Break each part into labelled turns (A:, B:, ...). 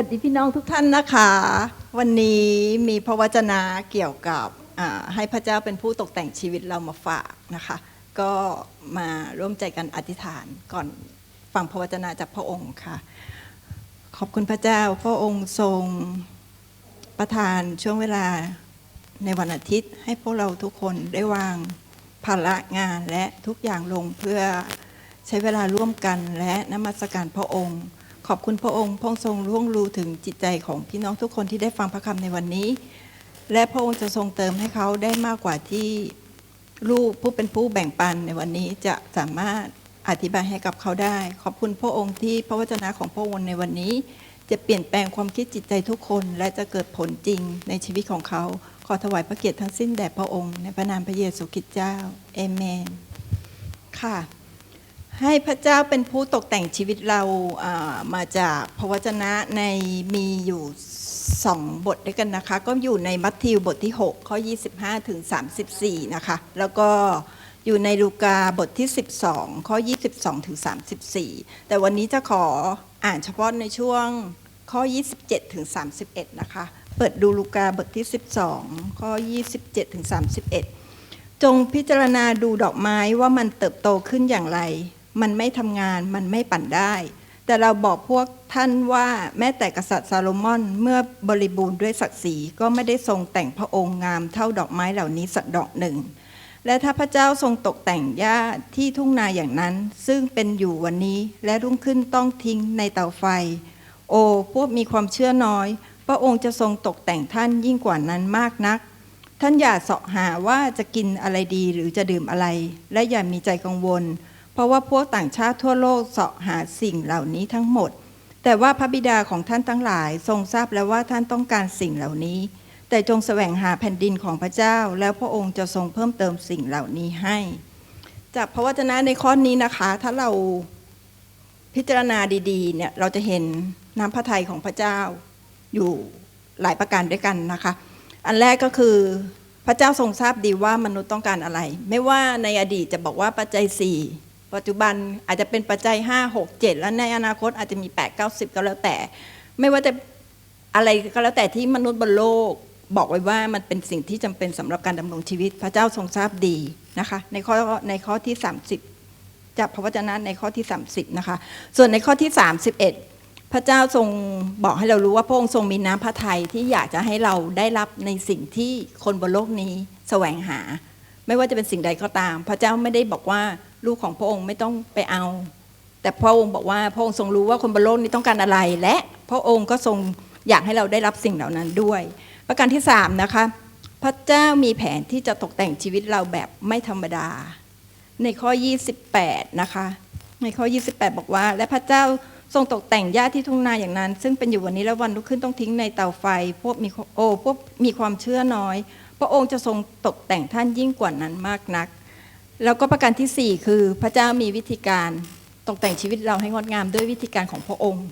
A: วัสดีพี่น้องทุกท่านนะคะ วันนี้มีพระวจนะเกี่ยวกับให้พระเจ้าเป็นผู้ตกแต่งชีวิตเรามาฝากนะคะ ก็มาร่วมใจกันอธิษฐานก่อนฟังพระวจนะจากพระองค์ค่ะ ขอบคุณพระเจ้าพระองค์ทรงประทานช่วงเวลาในวันอาทิตย์ ให้พวกเราทุกคนได้วางภาระงานและทุกอย่างลงเพื่อใช้เวลาร่วมกันและนมัสการพระองค์ ขอบคุณพระองค์พระองค์ทรงล่วงรู้ถึงจิตใจของพี่น้องทุกคนที่ได้ฟังพระคำในวันนี้ และพระองค์จะทรงเติมให้เขาได้มากกว่าที่ลูกผู้เป็นผู้แบ่งปันในวันนี้จะสามารถอธิบายให้กับเขาได้ ขอบคุณพระองค์ที่พระวจนะของพระองค์ในวันนี้ จะเปลี่ยนแปลงความคิดจิตใจทุกคน และจะเกิดผลจริงในชีวิตของเขา ขอถวายพระเกียรติทั้งสิ้นแด่พระองค์ ในพระนามพระเยซูคริสต์เจ้าเอเมน ค่ะ ให้พระเจ้าเป็นผู้ตกแต่งชีวิตเรามาจากพระวจนะในมีอยู่สองบทด้วยกันนะคะ ก็อยู่ในมัทธิวบทที่ 6 ข้อ 25 ถึง 34 นะคะ แล้วก็อยู่ในลูกาบทที่ 12 ข้อ 22 ถึง 34 แต่วันนี้จะขออ่านเฉพาะในช่วงข้อ 27 ถึง 31 นะคะ เปิดดูลูกาบทที่ 12 ข้อ 27 ถึง 31 จงพิจารณาดูดอกไม้ว่ามันเติบโตขึ้นอย่างไร มันไม่ทำงานมันไม่ปั่นได้ แต่เราบอกพวกท่านว่าแม้แต่กษัตริย์ซาโลมอนเมื่อบริบูรณ์ด้วยศักดิ์ศรีก็ไม่ได้ทรงแต่งพระองค์งามเท่าดอกไม้เหล่านี้สักดอกหนึ่ง และถ้าพระเจ้าทรงตกแต่งหญ้าที่ทุ่งนาอย่างนั้น ซึ่งเป็นอยู่วันนี้และรุ่งขึ้นต้องทิ้งในเตาไฟ โอ้พวกมีความเชื่อน้อย พระองค์จะทรงตกแต่งท่านยิ่งกว่านั้นมากนักท่านอย่าเสาะหาว่าจะกินอะไรดีหรือจะดื่มอะไร และอย่ามีใจกังวล ราะว่าพวกต่างชาติทั่วโลกเสาะหาสิ่งเหล่านี้ทั้งหมด แต่ว่าพระบิดาของท่านทั้งหลายทรงทราบแล้วว่าท่านต้องการสิ่งเหล่านี้ แต่จงแสวงหาแผ่นดินของพระเจ้า แล้วพระองค์จะทรงเพิ่มเติมสิ่งเหล่านี้ให้ จากพระวจนะในข้อนี้นะคะ ถ้าเราพิจารณาดีๆเนี่ยเราจะเห็นน้ำพระทัยของพระเจ้าอยู่หลายประการด้วยกันนะคะ อันแรกก็คือพระเจ้าทรงทราบดีว่ามนุษย์ต้องการอะไร ไม่ว่าในอดีตจะบอกว่าปัจจัย4 ปัจจุบันอาจจะเป็นปัจจัย 5 6 7 และในอนาคตอาจจะมี 8 9 0 ก็แล้วแต่ ไม่ว่าจะอะไรก็แล้วแต่ที่มนุษย์บนโลกบอกไว้ว่ามันเป็นสิ่งที่จำเป็นสำหรับการดำรงชีวิต พระเจ้าทรงทราบดีนะคะในข้อในข้อที่ 30 จากพระวจนะในข้อที่ 30นะคะส่วนในข้อที่ 31 พระเจ้าทรงบอกให้เรารู้ว่าพระองค์ทรงมีน้ำพระทัยที่อยากจะให้เราได้รับในสิ่งที่คนบนโลกนี้แสวงหา ไม่ว่าจะเป็นสิ่งใดก็ตาม พระเจ้าไม่ได้บอกว่า ลูกของพระองค์ไม่ต้องไปเอา แต่พระองค์บอกว่าพระองค์ทรงรู้ว่าคนบนโลกนี้ต้องการอะไร และพระองค์ก็ทรงอยากให้เราได้รับสิ่งเหล่านั้นด้วย ประการที่สามนะคะพระเจ้ามีแผนที่จะตกแต่งชีวิตเราแบบไม่ธรรมดา ในข้อ 28 นะคะ ในข้อ 28 บอกว่า และพระเจ้าทรงตกแต่งหญ้าที่ทุ่งนาอย่างนั้น ซึ่งเป็นอยู่วันนี้และวันรุ่งขึ้นต้องทิ้งในเตาไฟ พวกมีโอพวกมีความเชื่อน้อย พระองค์จะทรงตกแต่งท่านยิ่งกว่านั้นมากนัก แล้วก็ประการที่ 4 คือพระเจ้ามีวิธีการตกแต่งชีวิตเราให้งดงามด้วยวิธีการของพระองค์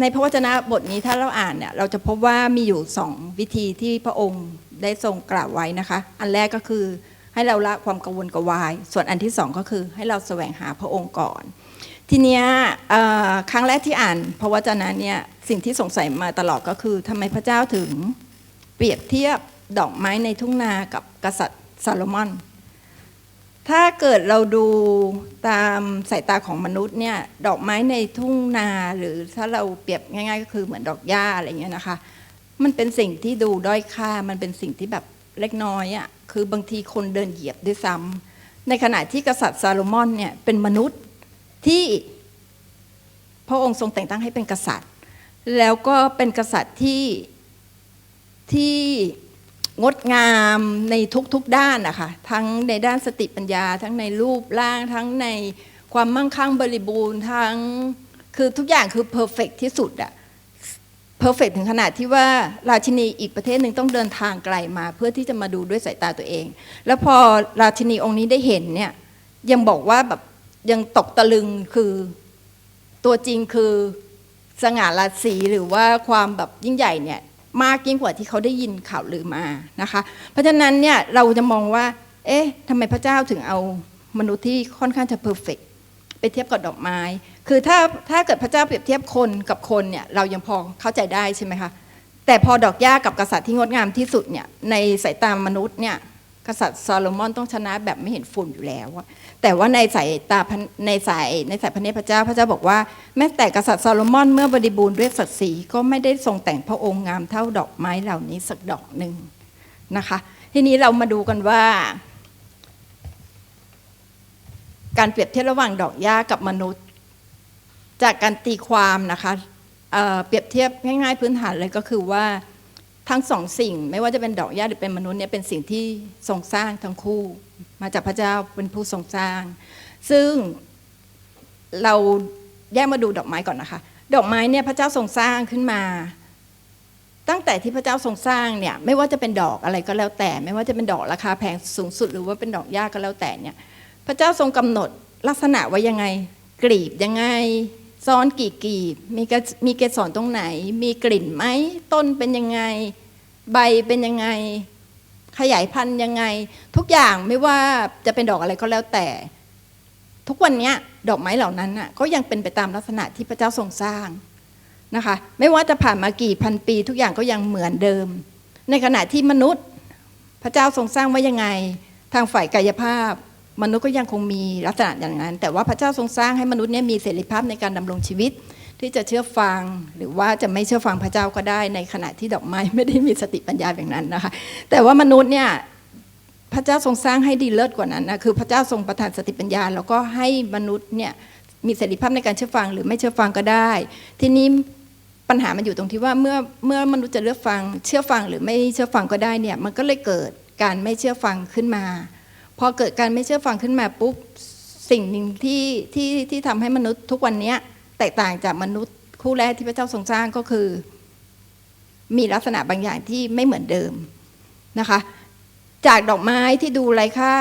A: ในพระวจนะบทนี้ถ้าเราอ่านเนี่ยเราจะพบว่ามีอยู่สองวิธีที่พระองค์ได้ทรงกล่าวไว้นะคะ อันแรกก็คือให้เราละความกังวลกวาย ส่วนอันที่สองก็คือให้เราแสวงหาพระองค์ก่อน ทีเนี้ยครั้งแรกที่อ่านพระวจนะเนี่ยสิ่งที่สงสัยมาตลอดก็คือทำไมพระเจ้าถึงเปรียบเทียบดอกไม้ในทุ่งนากับกษัตริย์ซาโลมอน ถ้าเกิดเราดูตามสายตาของมนุษย์เนี่ยดอกไม้ในทุ่งนาหรือถ้าเราเปรียบง่าย ๆ ก็คือเหมือนดอกหญ้าอะไรเงี้ยนะคะ มันเป็นสิ่งที่ดูด้อยค่ามันเป็นสิ่งที่แบบเล็กน้อยอะ่ะคือบางทีคนเดินเหยียบด้วยซ้ำในขณะที่กษัตริย์ซาโลมอนเนี่ยเป็นมนุษย์ที่พระองค์ทรงแต่งตั้งให้เป็นกษัตริย์ แล้วก็เป็นกษัตริย์ที่ที่ งดงามในทุกๆด้านนะคะทั้งในด้านสติปัญญา ทั้งในรูปร่าง ทั้งในความมั่งคั่งบริบูรณ์ทั้งคือทุกอย่างคือเพอร์เฟกที่สุดอะเพอร์เฟกถึงขนาดที่ว่าราชินีอีกประเทศหนึ่งต้องเดินทางไกลมา เพื่อที่จะมาดูด้วยสายตาตัวเอง แล้วพอราชินีองค์นี้ได้เห็นเนี่ยยังบอกว่าแบบยังตกตะลึงคือตัวจริงคือสง่าราศีหรือว่าความแบบยิ่งใหญ่เนี่ย มากยิ่งกว่าที่เขาได้ยินข่าวลือมานะคะ เพราะฉะนั้นเนี่ยเราจะมองว่า เอ๊ะทำไมพระเจ้าถึงเอามนุษย์ที่ค่อนข้างจะเพอร์เฟกไปเทียบกับดอกไม้ คือถ้าถ้าเกิดพระเจ้าเปรียบเทียบคนกับคนเนี่ยเรายังพอเข้าใจได้ใช่ไหมคะแต่พอดอกหญ้ากับกษัตริย์ที่งดงามที่สุดเนี่ยในสายตามนุษย์เนี่ยกษัตริย์ซาโลมอนต้องชนะแบบไม่เห็นฝุ่นอยู่แล้ว แต่ว่าในสายตาในสายในสายพระเนตรพระเจ้าพระเจ้าบอกว่า แม้แต่กษัตริย์ซาโลมอนเมื่อบริบูรณ์ด้วยศักดิ์ศรีก็ไม่ได้ทรงแต่งพระองค์งามเท่าดอกไม้เหล่านี้สักดอกหนึ่งนะคะ ทีนี้เรามาดูกันว่า การเปรียบเทียบระหว่างดอกหญ้ากับมนุษย์ จากการตีความนะคะเเปรียบเทียบง่ายๆพื้นฐานเลยก็คือว่าทั้งสองสิ่ง ไม่ว่าจะเป็นดอกหญ้าหรือเป็นมนุษย์เนี่ยเป็นสิ่งที่ทรงสร้างทั้งคู่ มาจากพระเจ้าเป็นผู้ทรงสร้าง ซึ่งเราแยกมาดูดอกไม้ก่อนนะคะ ดอกไม้เนี่ยพระเจ้าทรงสร้างขึ้นมา ตั้งแต่ที่พระเจ้าทรงสร้างเนี่ยไม่ว่าจะเป็นดอกอะไรก็แล้วแต่ ไม่ว่าจะเป็นดอกราคาแพงสูงสุด หรือว่าเป็นดอกหญ้ากก็แล้วแต่เนี่ยพระเจ้าทรงกำหนดลักษณะไว้ยังไงกลีบยังไงซ้อนกี่กลีบมีกมีเกสรตรงไหน มีกลิ่นไหมต้นเป็นยังไง ใบเป็นยังไง ขยายพันธุ์ยังไง ทุกอย่างไม่ว่าจะเป็นดอกอะไรก็แล้วแต่ ทุกวันนี้ดอกไม้เหล่านั้นน่ะก็ยังเป็นไปตามลักษณะที่พระเจ้าทรงสร้างนะคะ ไม่ว่าจะผ่านมากี่พันปี ทุกอย่างก็ยังเหมือนเดิม ในขณะที่มนุษย์พระเจ้าทรงสร้างไว้ยังไง ทางฝ่ายกายภาพ มนุษย์ก็ยังคงมีลักษณะอย่างนั้น แต่ว่าพระเจ้าทรงสร้างให้มนุษย์เนี่ยมีเสรีภาพในการดำรงชีวิต ที่จะเชื่อฟังหรือว่าจะไม่เชื่อฟังพระเจ้าก็ได้ ในขณะที่ดอกไม้ไม่ได้มีสติปัญญาอย่างนั้นนะคะ แต่ว่ามนุษย์เนี่ยพระเจ้าทรงสร้างให้ดีเลิศกว่านั้นนะคือพระเจ้าทรงประทานสติปัญญา แล้วก็ให้มนุษย์เนี่ยมีเสรีภาพในการเชื่อฟังหรือไม่เชื่อฟังก็ได้ ทีนี้ปัญหามันอยู่ตรงที่ว่าเมื่อเมื่อมนุษย์จะเลือกฟังเชื่อฟังหรือไม่เชื่อฟังก็ได้เนี่ยมันก็เลยเกิดการไม่เชื่อฟังขึ้นมา พอเกิดการไม่เชื่อฟังขึ้นมาปุ๊บสิ่งหนึ่งที่ที่ที่ทำให้มนุษย์ทุกวันเนี้ย แตกต่างจากมนุษย์คู่แรกที่พระเจ้าทรงสร้างก็คือ มีลักษณะบางอย่างที่ไม่เหมือนเดิมนะคะ จากดอกไม้ที่ดูไร้ค่า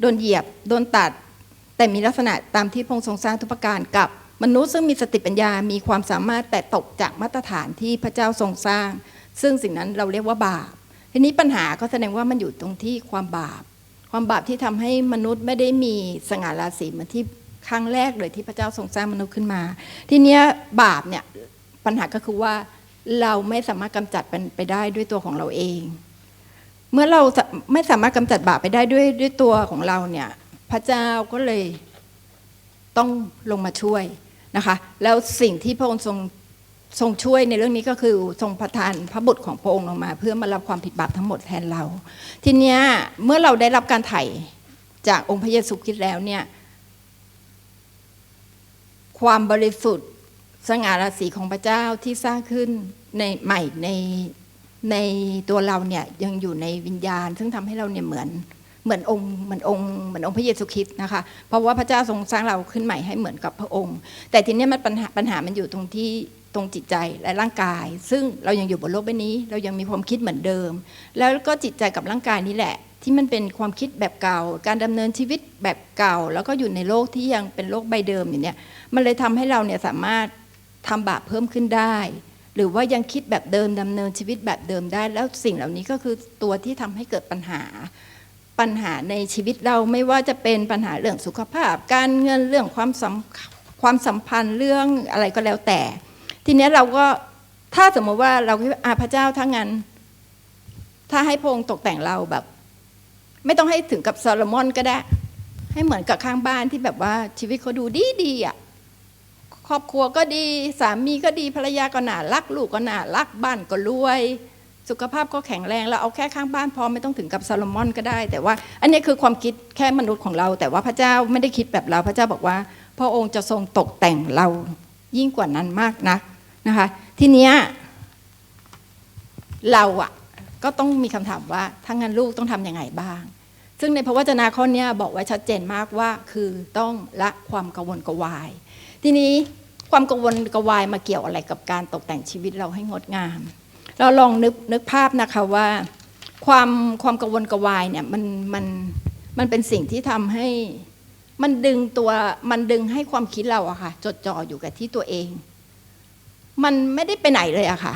A: โดนเหยียบโดนตัด แต่มีลักษณะตามที่พระองค์ทรงสร้างทุกประการกับมนุษย์ซึ่งมีสติปัญญา มีความสามารถแต่ตกจากมาตรฐานที่พระเจ้าทรงสร้าง ซึ่งสิ่งนั้นเราเรียกว่าบาป ทีนี้ปัญหาก็แสดงว่ามันอยู่ตรงที่ความบาป ความบาปที่ทำให้มนุษย์ไม่ได้มีสง่าราศีเหมือนที่ ครั้งแรกเลยที่พระเจ้าทรงสร้างมนุษย์ขึ้นมา ทีเนี้ยบาปเนี่ยปัญหาก็คือว่าเราไม่สามารถกำจัดมันไปได้ด้วยตัวของเราเอง เมื่อเราไม่สามารถกำจัดบาปไปได้ด้วยด้วยตัวของเราเนี่ยพระเจ้าก็เลยต้องลงมาช่วยนะคะ แล้วสิ่งที่พระองค์ทรงทรงช่วยในเรื่องนี้ก็คือทรงประทานพระบุตรของพระองค์ลงมา เพื่อมารับความผิดบาปทั้งหมดแทนเรา ทีเนี้ยเมื่อเราได้รับการไถ่จากองค์พระเยซูคริสต์แล้วเนี่ย ความบริสุทธิ์สง่าราศีของพระเจ้าที่สร้างขึ้นในใหม่ในในตัวเราเนี่ยยังอยู่ในวิญญาณ ซึ่งทำให้เราเนี่ยเหมือนเหมือนองค์เหมือนองค์เหมือนองค์พระเยซูคริสต์นะคะเพราะว่าพระเจ้าทรงสร้างเราขึ้นใหม่ให้เหมือนกับพระองค์ แต่ทีเนี้ยมันปัญหาปัญหามันอยู่ตรงที่ตรงจิตใจและร่างกาย ซึ่งเรายังอยู่บนโลกใบนี้ เรายังมีความคิดเหมือนเดิม แล้วก็จิตใจกับร่างกายนี่แหละที่มันเป็นความคิดแบบเก่า การดำเนินชีวิตแบบเก่า แล้วก็อยู่ในโลกที่ยังเป็นโลกใบเดิมอย่างเนี้ยมันเลยทำให้เราเนี่ยสามารถทำบาปเพิ่มขึ้นได้ หรือว่ายังคิดแบบเดิมดำเนินชีวิตแบบเดิมได้ แล้วสิ่งเหล่านี้ก็คือตัวที่ทำให้เกิดปัญหา ปัญหาในชีวิตเราไม่ว่าจะเป็นปัญหาเรื่องสุขภาพ การเงินเรื่องความสัมความสัมพันธ์เรื่องอะไรก็แล้วแต่ ทีนี้เราก็ถ้าสมมติว่าเราคิดว่าอาพระเจ้าถ้างั้น ถ้าให้พระองค์ตกแต่งเราแบบ ไม่ต้องให้ถึงกับซโลมอนก็ได้ ให้เหมือนกับข้างบ้านที่แบบว่าชีวิตเขาดูดีดีๆอะครอบครัวก็ดีสามีก็ดีภรรยาก็น่ารักลูกก็น่ารักบ้านก็รวย สุขภาพก็แข็งแรงเราเอาแค่ข้างบ้านพอไม่ต้องถึงกับซโลมอนก็ได้ แต่ว่า อันนี้คือความคิดแค่มนุษย์ของเรา แต่ว่าพระเจ้าไม่ได้คิดแบบเรา พระเจ้าบอกว่า พระองค์จะทรงตกแต่งเรายิ่งกว่านั้นมากนักนะคะ ทีเนี้ยเราอะก็ต้องมีคำถามว่าถ้างั้นลูกต้องทำยังไงบ้าง ซึ่งในพระวจนะข้อนี้บอกไว้ชัดเจนมากว่าคือต้องละความกังวลกวาย ทีนี้ความกังวลกวายมาเกี่ยวอะไรกับการตกแต่งชีวิตเราให้งดงาม เราลองนึกนึกภาพนะคะว่าความความกังวลกวายเนี่ยมันมันมันเป็นสิ่งที่ทำให้มันดึงตัวมันดึงให้ความคิดเราอะค่ะ จดจ่ออยู่กับที่ตัวเอง มันไม่ได้ไปไหนเลยอะค่ะ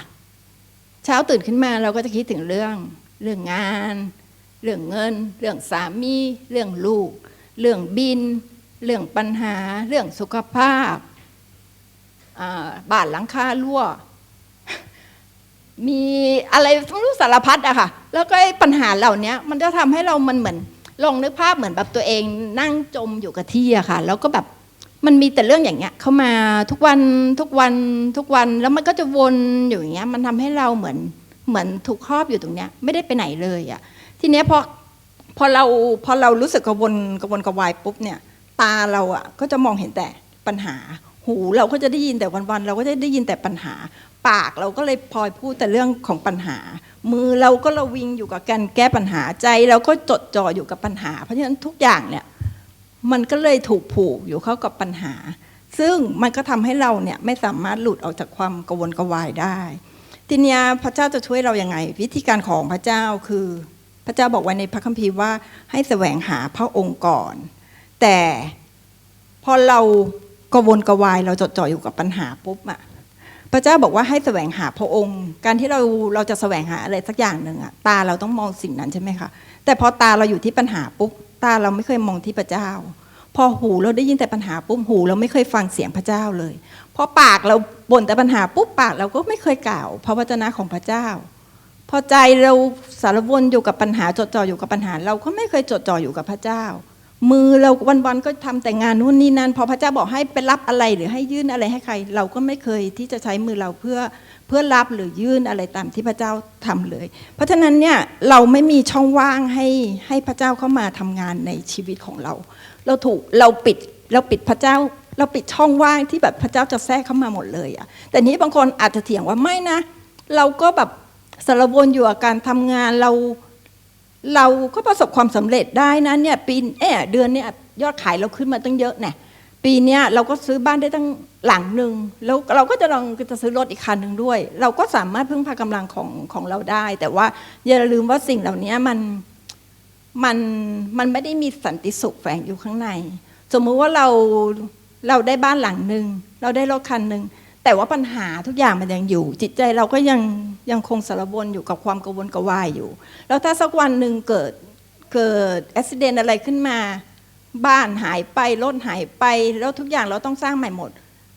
A: เช้าตื่นขึ้นมาเราก็จะคิดถึงเรื่องเรื่องงาน เรื่องเงิน เรื่องสามี เรื่องลูก เรื่องบิน เรื่องปัญหา เรื่องสุขภาพบ้านหลังคารั่ว มีอะไรไม่รู้สารพัดอะค่ะ แล้วก็ปัญหาเหล่านี้มันจะทำให้เรามันเหมือนลองนึกภาพเหมือนแบบตัวเองนั่งจมอยู่กับที่อะค่ะ แล้วก็แบบมันมีแต่เรื่องอย่างเงี้ยเข้ามาทุกวันทุกวันทุกวันแล้วมันก็จะวนอยู่อย่างเงี้ยมันทำให้เราเหมือนเหมือนถูกครอบอยู่ตรงเนี้ยไม่ได้ไปไหนเลยอะ ทีเนี้ยพอพอเราพอเรารู้สึกกระวนกระวนกระวายปุ๊บเนี่ย ตาเราอะก็จะมองเห็นแต่ปัญหา หูเราก็จะได้ยินแต่วันๆเราก็จะได้ยินแต่ปัญหา ปากเราก็เลยพลอยพูดแต่เรื่องของปัญหา มือเราก็ระวิงอยู่กับการแก้ปัญหาใจเราก็จดจ่ออยู่กับปัญหา เพราะฉะนั้นทุกอย่างเนี่ยมันก็เลยถูกผูกอยู่เข้ากับปัญหา ซึ่งมันก็ทำให้เราเนี่ยไม่สามารถหลุดออกจากความกระวนกระวายได้ ทีนี้พระเจ้าจะช่วยเรายัางไง วิธีการของพระเจ้าคือ พระเจ้าบอกไว้ในพระคัมภีร์ว่าให้แสวงหาพระองค์ก่อน แต่พอเรากวนกวายเราจดจ่ออยู่กับปัญหาปุ๊บอะพระเจ้าบอกว่าให้แสวงหาพระองค์ การที่เราเราจะแสวงหาอะไรสักอย่างหนึ่งอะตาเราต้องมองสิ่งนั้นใช่ไหมคะแต่พอตาเราอยู่ที่ปัญหาปุ๊บตาเราไม่เคยมองที่พระเจ้า พอหูเราได้ยินแต่ปัญหาปุ๊บหู เราไม่เคยฟังเสียงพระเจ้าเลยพอปากเราบ่นแต่ปัญหาปุ๊บปากเราก็ไม่เคยกล่าวพระวจนะของพระเจ้า พอใจเราสารวนอยู่กับปัญหาจดจ่ออยู่กับปัญหา เราก็ไม่เคยจดจ่ออยู่กับพระเจ้า มือเราวันๆก็ทำแต่งานนู่นนี่นั่นพอพระเจ้าบอกให้ไปรับอะไรหรือให้ยื่นอะไรให้ใคร เราก็ไม่เคยที่จะใช้มือเราเพื่อเพื่อรับหรือยื่นอะไรตามที่พระเจ้าทำเลย เพราะฉะนั้นเนี่ยเราไม่มีช่องว่างให้ให้พระเจ้าเข้ามาทำงานในชีวิตของเรา เราถูกเราปิดเราปิดพระเจ้าเราปิดช่องว่างที่แบบพระเจ้าจะแทรกเข้ามาหมดเลยอะแต่นี้บางคนอาจจะเถียงว่าไม่นะ เราก็แบบ สารวนอยู่กับการทำงานเราเราก็ประสบความสำเร็จได้นะเนี่ยปีเอะเดือนเนี่ยยอดขายเราขึ้นมาตั้งเยอะเนี่ยปีเนี้ยเราก็ซื้อบ้านได้ตั้งหลังหนึ่งแล้วเราก็จะลองจะซื้อรถอีกคันหนึ่งด้วย เราก็สามารถพึ่งพากำลังของของเราได้ แต่ว่าอย่าลืมว่าสิ่งเหล่านี้มันมันมันไม่ได้มีสันติสุขแฝงอยู่ข้างใน สมมุติว่าเราเราได้บ้านหลังหนึ่งเราได้รถคันหนึ่ง แต่ว่าปัญหาทุกอย่างมันยังอยู่ จิตใจเราก็ยังยังคงสารวนอยู่กับความกังวลกระวายอยู่ แล้วถ้าสักวันหนึ่งเกิดเกิดอุบิเหตุอะไรขึ้นมา บ้านหายไปรถหายไป แล้วทุกอย่างเราต้องสร้างใหม่หมด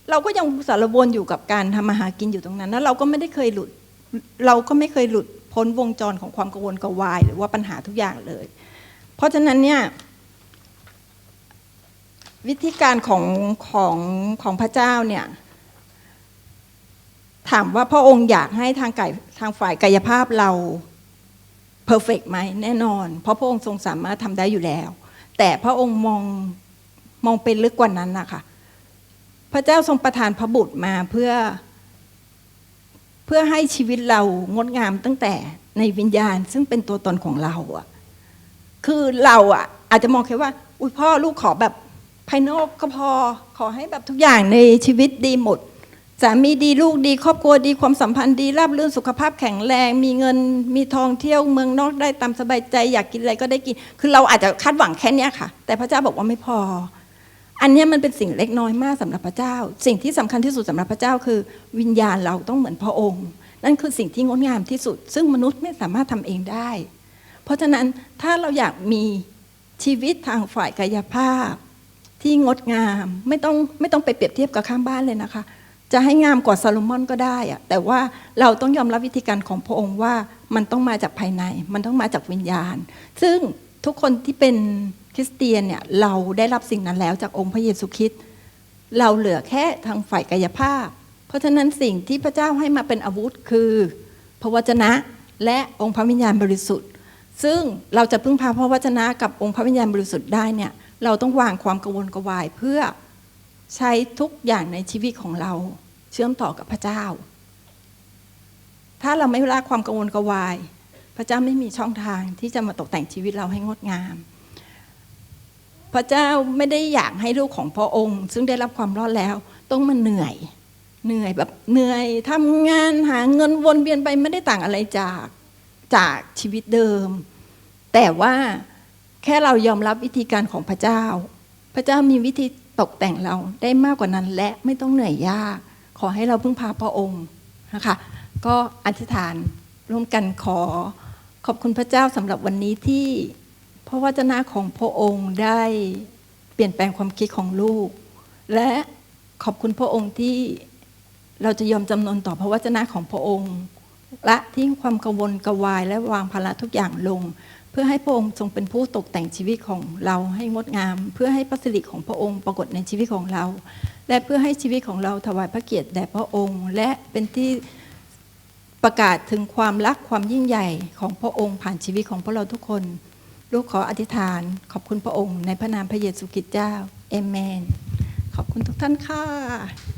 A: เราก็ยังสารวนอยู่กับการทำมาหากินอยู่ตรงนั้น แล้วเราก็ไม่ได้เคยหลุด เราก็ไม่เคยหลุดพ้นวงจรของความกังวลกระวาย หรือว่าปัญหาทุกอย่างเลย เพราะฉะนั้นเนี่ยวิธีการของของของพระเจ้าเนี่ย ถามว่าพระองค์อยากให้ทางกายทางฝ่ายกายภาพเราเพอร์เฟกไหมแน่นอน เพราะพระองค์ทรงสามารถทำได้อยู่แล้ว แต่พระองค์มองมองเป็นลึกกว่านั้นนะคะพระเจ้าทรงประทานพระบุตรมาเพื่อ เพื่อให้ชีวิตเรางดงามตั้งแต่ในวิญญาณ ซึ่งเป็นตัวตนของเราอะคือเราอะอาจจะมองแค่ว่า อุ้ยพ่อลูกขอแบบภายนอกก็พอขอให้แบบทุกอย่างในชีวิตดีหมด สามีดีลูกดีครอบครัวดีความสัมพันธ์ดีราบรื่นสุขภาพแข็งแรง มีเงินมีทองเที่ยวเมืองนอกได้ตามสบายใจ อยากกินอะไรก็ได้กิน คือเราอาจจะคาดหวังแค่นี้ค่ะ แต่พระเจ้าบอกว่าไม่พอ อันนี้มันเป็นสิ่งเล็กน้อยมากสำหรับพระเจ้า สิ่งที่สำคัญที่สุดสำหรับพระเจ้าคือ วิญญาณเราต้องเหมือนพระองค์ นั่นคือสิ่งที่งดงามที่สุด ซึ่งมนุษย์ไม่สามารถทำเองได้ เพราะฉะนั้นถ้าเราอยากมีชีวิตทางฝ่ายกายภาพ ที่งดงามไม่ต้องไม่ต้องไปเปรียบเทียบกับข้างบ้านเลยนะคะ จะให้งามกว่าซาโลมอนก็ได้อะแต่ว่าเราต้องยอมรับวิธีการของพระองค์ว่ามันต้องมาจากภายใน มันต้องมาจากวิญญาณ ซึ่งทุกคนที่เป็นคริสเตียนเนี่ยเราได้รับสิ่งนั้นแล้วจากองค์พระเยซูคริสต์เราเหลือแค่ทางฝ่ายกายภาพ เพราะฉะนั้นสิ่งที่พระเจ้าให้มาเป็นอาวุธคือ พระวจนะและองค์พระวิญญาณบริสุทธิ์ ซึ่งเราจะพึ่งพาพระวจนะกับองค์พระวิญญาณบริสุทธิ์ได้เนี่ยเราต้องวางความกังวลกวายเพื่อใช้ทุกอย่างในชีวิตของเรา เชื่อมต่อกับพระเจ้า ถ้าเราไม่ละความกังวลกวาย พระเจ้าไม่มีช่องทางที่จะมาตกแต่งชีวิตเราให้งดงาม พระเจ้าไม่ได้อยากให้ลูกของพระองค์ ซึ่งได้รับความรอดแล้ว ต้องมาเหนื่อย เหนื่อยแบบเหนื่อยทำงานหาเงินวนเวียนไปไม่ได้ต่างอะไรจากจากชีวิตเดิม แต่ว่าแค่เรายอมรับวิธีการของพระเจ้า พระเจ้ามีวิธีตกแต่งเราได้มากกว่านั้นและไม่ต้องเหนื่อยยาก อให้เราพึ่งพาพระองค์นะคะก็อธิษฐานร่วมกันขอขอบคุณพระเจ้าสำหรับวันนี้ที่พระวจนะของพระองค์ได้เปลี่ยนแปลงความคิดของลูก และขอบคุณพระองค์ที่เราจะยอมจำนนต่อพระวจนะของพระองค์ และทิ้งความกังวลกวายและวางภาระทุกอย่างลง เพื่อให้พระองค์ทรงเป็นผู้ตกแต่งชีวิตของเราให้งดงาม เพื่อให้พระสิริของพระองค์ปรากฏในชีวิตของเรา และเพื่อให้ชีวิตของเราถวายพระเกียรติแด่พระองค์ และเป็นที่ประกาศถึงความรักความยิ่งใหญ่ของพระองค์ผ่านชีวิตของพวกเราทุกคนลูกขออธิษฐาน ขอบคุณพระองค์ ในพระนามพระเยซูคริสต์เจ้าเอเมน ขอบคุณทุกท่านค่ะ